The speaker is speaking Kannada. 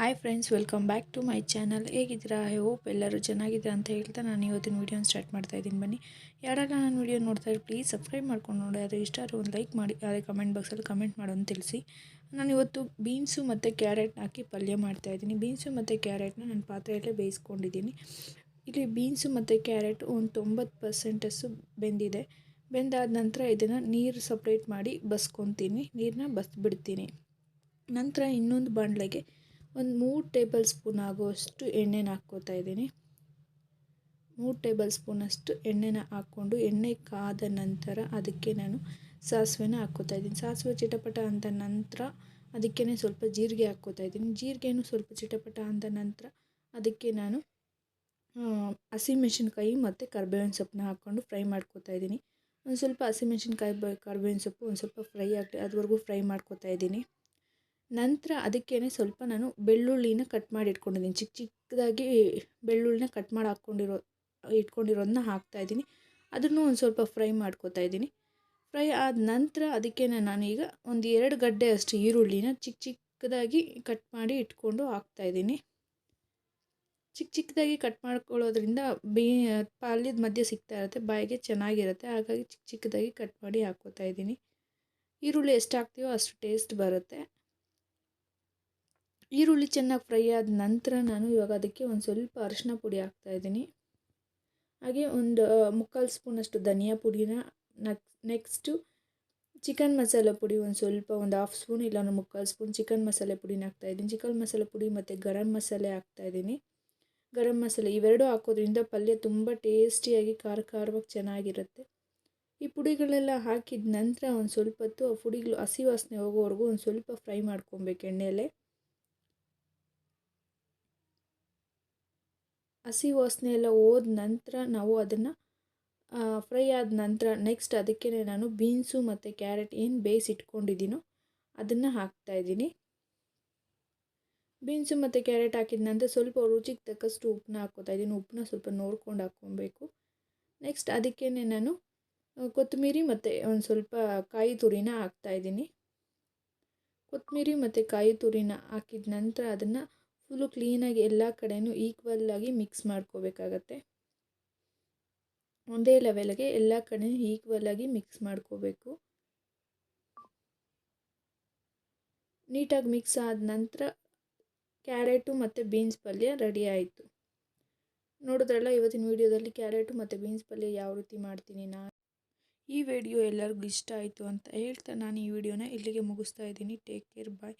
Hi friends welcome back to my channel ಹೇಗಿದ್ದೀರಾ? ಐ ಹೋಪ್ ಎಲ್ಲರೂ ಚೆನ್ನಾಗಿದ್ದೀರಾ ಅಂತ ಹೇಳ್ತಾ ನಾನು ಇವತ್ತಿನ ವೀಡಿಯೋನ ಸ್ಟಾರ್ಟ್ ಮಾಡ್ತಾ ಇದ್ದೀನಿ. ಬನ್ನಿ. ಯಾರೆಲ್ಲ ನಾನು ವೀಡಿಯೋ ನೋಡ್ತಾ ಪ್ಲೀಸ್ ಸಬ್ಸ್ಕ್ರೈಬ್ ಮಾಡ್ಕೊಂಡು ನೋಡಿ. ಅದು ಇಷ್ಟ ಆದರೆ ಒಂದು ಲೈಕ್ ಮಾಡಿ ಅದೇ ಕಮೆಂಟ್ ಬಾಕ್ಸಲ್ಲಿ ಕಮೆಂಟ್ ಮಾಡೋದು ತಿಳಿಸಿ. ನಾನು ಇವತ್ತು ಬೀನ್ಸು ಮತ್ತು ಕ್ಯಾರೆಟ್ ಹಾಕಿ ಪಲ್ಯ ಮಾಡ್ತಾ ಇದ್ದೀನಿ. ಬೀನ್ಸು ಮತ್ತು ಕ್ಯಾರೆಟ್ನ ನಾನು ಪಾತ್ರೆಯಲ್ಲೇ ಬೇಯಿಸ್ಕೊಂಡಿದ್ದೀನಿ. ಇಲ್ಲಿ ಬೀನ್ಸು ಮತ್ತು ಕ್ಯಾರೆಟ್ ಒಂದು ತೊಂಬತ್ತು ಪರ್ಸೆಂಟಸ್ಸು ಬೆಂದಿದೆ. ಬೆಂದಾದ ನಂತರ ಇದನ್ನು ನೀರು ಸಪ್ರೇಟ್ ಮಾಡಿ ಬಸ್ಕೊತೀನಿ. ನೀರನ್ನ ಬಸ್ಬಿಡ್ತೀನಿ. ನಂತರ ಇನ್ನೊಂದು ಬಾಣಲೆಗೆ ಒಂದು ಮೂರು ಟೇಬಲ್ ಸ್ಪೂನ್ ಆಗುವಷ್ಟು ಎಣ್ಣೆನ ಹಾಕ್ಕೋತಾ ಇದ್ದೀನಿ. ಮೂರು ಟೇಬಲ್ ಸ್ಪೂನಷ್ಟು ಎಣ್ಣೆನ ಹಾಕ್ಕೊಂಡು ಎಣ್ಣೆ ಕಾದ ನಂತರ ಅದಕ್ಕೆ ನಾನು ಸಾಸಿವೆನ ಹಾಕ್ಕೋತಾ ಇದ್ದೀನಿ. ಸಾಸಿವೆ ಚಿಟಪಟ ಅಂದ ನಂತರ ಅದಕ್ಕೇ ಸ್ವಲ್ಪ ಜೀರಿಗೆ ಹಾಕ್ಕೋತಾ ಇದ್ದೀನಿ. ಜೀರಿಗೆನೂ ಸ್ವಲ್ಪ ಚಿಟಪಟ ಅಂದ ನಂತರ ಅದಕ್ಕೆ ನಾನು ಹಸಿಮೆಣಸಿನ್ಕಾಯಿ ಮತ್ತು ಕರ್ಬೇವಿನ ಸೊಪ್ಪನ್ನ ಹಾಕ್ಕೊಂಡು ಫ್ರೈ ಮಾಡ್ಕೋತಾ ಇದ್ದೀನಿ. ಒಂದು ಸ್ವಲ್ಪ ಹಸಿಮೆಣಸಿನ್ಕಾಯಿ ಕರ್ಬೇವಿನ ಸೊಪ್ಪು ಒಂದು ಸ್ವಲ್ಪ ಫ್ರೈ ಆಗಲಿ, ಅದುವರೆಗೂ ಫ್ರೈ ಮಾಡ್ಕೋತಾ ಇದ್ದೀನಿ. ನಂತರ ಅದಕ್ಕೇ ಸ್ವಲ್ಪ ನಾನು ಬೆಳ್ಳುಳ್ಳಿನ ಕಟ್ ಮಾಡಿ ಇಟ್ಕೊಂಡಿದ್ದೀನಿ ಚಿಕ್ಕ ಚಿಕ್ಕದಾಗಿ ಬೆಳ್ಳುಳ್ಳಿನ ಕಟ್ ಮಾಡಿ ಹಾಕ್ಕೊಂಡಿರೋ ಇಟ್ಕೊಂಡಿರೋದನ್ನ ಹಾಕ್ತಾಯಿದ್ದೀನಿ ಅದನ್ನು ಒಂದು ಸ್ವಲ್ಪ ಫ್ರೈ ಮಾಡ್ಕೋತಾ ಇದ್ದೀನಿ. ಫ್ರೈ ಆದ ನಂತರ ಅದಕ್ಕೆ ನಾನೀಗ ಒಂದು ಎರಡು ಗಡ್ಡೆ ಅಷ್ಟು ಈರುಳ್ಳಿನ ಚಿಕ್ಕ ಚಿಕ್ಕದಾಗಿ ಕಟ್ ಮಾಡಿ ಇಟ್ಕೊಂಡು ಹಾಕ್ತಾಯಿದ್ದೀನಿ ಚಿಕ್ಕ ಚಿಕ್ಕದಾಗಿ ಕಟ್ ಮಾಡ್ಕೊಳ್ಳೋದ್ರಿಂದ ಬೀ, ಪಾಲ್ಯದ ಮಧ್ಯೆ ಸಿಗ್ತಾ ಇರುತ್ತೆ, ಬಾಯಿಗೆ ಚೆನ್ನಾಗಿರುತ್ತೆ. ಹಾಗಾಗಿ ಚಿಕ್ಕ ಚಿಕ್ಕದಾಗಿ ಕಟ್ ಮಾಡಿ ಹಾಕ್ಕೋತಾ ಇದ್ದೀನಿ. ಈರುಳ್ಳಿ ಎಷ್ಟು ಹಾಕ್ತೀವೋ ಅಷ್ಟು ಟೇಸ್ಟ್ ಬರುತ್ತೆ. ಈರುಳ್ಳಿ ಚೆನ್ನಾಗಿ ಫ್ರೈ ಆದ ನಂತರ ನಾನು ಇವಾಗ ಅದಕ್ಕೆ ಒಂದು ಸ್ವಲ್ಪ ಅರಿಶಿನ ಪುಡಿ ಹಾಕ್ತಾಯಿದ್ದೀನಿ ಹಾಗೆ ಒಂದು ಮುಕ್ಕಾಲು ಸ್ಪೂನಷ್ಟು ಧನಿಯಾ ಪುಡಿನ ನಕ್ ನೆಕ್ಸ್ಟು ಚಿಕನ್ ಮಸಾಲೆ ಪುಡಿ ಒಂದು ಸ್ವಲ್ಪ, ಒಂದು ಹಾಫ್ ಸ್ಪೂನ್ ಇಲ್ಲ ಒಂದು ಮುಕ್ಕಾಲು ಸ್ಪೂನ್ ಚಿಕನ್ ಮಸಾಲೆ ಪುಡಿನ ಹಾಕ್ತಾಯಿದ್ದೀನಿ ಚಿಕನ್ ಮಸಾಲೆ ಪುಡಿ ಮತ್ತು ಗರಂ ಮಸಾಲೆ ಹಾಕ್ತಾಯಿದ್ದೀನಿ ಗರಂ ಮಸಾಲೆ ಇವೆರಡೂ ಹಾಕೋದ್ರಿಂದ ಪಲ್ಯ ತುಂಬ ಟೇಸ್ಟಿಯಾಗಿ ಖಾರ ಖಾರವಾಗಿ ಚೆನ್ನಾಗಿರುತ್ತೆ. ಈ ಪುಡಿಗಳೆಲ್ಲ ಹಾಕಿದ ನಂತರ ಒಂದು ಸ್ವಲ್ಪ ಹೊತ್ತು ಆ ಪುಡಿಗಳು ಹಸಿ ವಾಸನೆ ಹೋಗೋವರೆಗೂ ಒಂದು ಸ್ವಲ್ಪ ಫ್ರೈ ಮಾಡ್ಕೊಬೇಕು ಎಣ್ಣೆಯಲ್ಲೇ. ಹಸಿ ವಾಸನೆ ಎಲ್ಲ ಹೋದ ನಂತರ ನಾವು ಅದನ್ನು ಫ್ರೈ ಆದ ನಂತರ ನೆಕ್ಸ್ಟ್ ಅದಕ್ಕೆ ನಾನು ಬೀನ್ಸು ಮತ್ತು ಕ್ಯಾರೆಟ್ ಏನು ಬೇಯಿಸಿಟ್ಕೊಂಡಿದ್ದೀನೋ ಅದನ್ನು ಹಾಕ್ತಾಯಿದ್ದೀನಿ ಬೀನ್ಸು ಮತ್ತು ಕ್ಯಾರೆಟ್ ಹಾಕಿದ ನಂತರ ಸ್ವಲ್ಪ ರುಚಿಗೆ ತಕ್ಕಷ್ಟು ಉಪ್ಪನ್ನ ಹಾಕೋತಾ ಇದ್ದೀನಿ. ಉಪ್ಪನ್ನ ಸ್ವಲ್ಪ ನೋಡ್ಕೊಂಡು ಹಾಕ್ಕೊಬೇಕು. ನೆಕ್ಸ್ಟ್ ಅದಕ್ಕೇ ನಾನು ಕೊತ್ತಂಬರಿ ಮತ್ತು ಒಂದು ಸ್ವಲ್ಪ ಕಾಯಿ ತುರಿನ ಹಾಕ್ತಾಯಿದ್ದೀನಿ ಕೊತ್ತಂಬರಿ ಮತ್ತು ಕಾಯಿ ತುರಿನ ಹಾಕಿದ ನಂತರ ಅದನ್ನು ಫುಲ್ಲು ಕ್ಲೀನಾಗಿ ಎಲ್ಲ ಕಡೆಯೂ ಈಕ್ವಲ್ಲಾಗಿ ಮಿಕ್ಸ್ ಮಾಡ್ಕೋಬೇಕಾಗತ್ತೆ. ಒಂದೇ ಲೆವೆಲ್ಗೆ ಎಲ್ಲ ಕಡೆ ಈಕ್ವಲ್ಲಾಗಿ ಮಿಕ್ಸ್ ಮಾಡ್ಕೋಬೇಕು. ನೀಟಾಗಿ ಮಿಕ್ಸ್ ಆದ ನಂತರ ಕ್ಯಾರೆಟು ಮತ್ತು ಬೀನ್ಸ್ ಪಲ್ಯ ರೆಡಿ ಆಯಿತು. ನೋಡಿದ್ರಲ್ಲ ಇವತ್ತಿನ ವೀಡಿಯೋದಲ್ಲಿ ಕ್ಯಾರೆಟು ಮತ್ತು ಬೀನ್ಸ್ ಪಲ್ಯ ಯಾವ ರೀತಿ ಮಾಡ್ತೀನಿ ನಾನು ಈ ವಿಡಿಯೋ ಎಲ್ಲರಿಗೂ ಇಷ್ಟ ಆಯಿತು ಅಂತ ಹೇಳ್ತಾ ನಾನು ಈ ವಿಡಿಯೋನ ಇಲ್ಲಿಗೆ ಮುಗಿಸ್ತಾ ಇದ್ದೀನಿ. Take care bye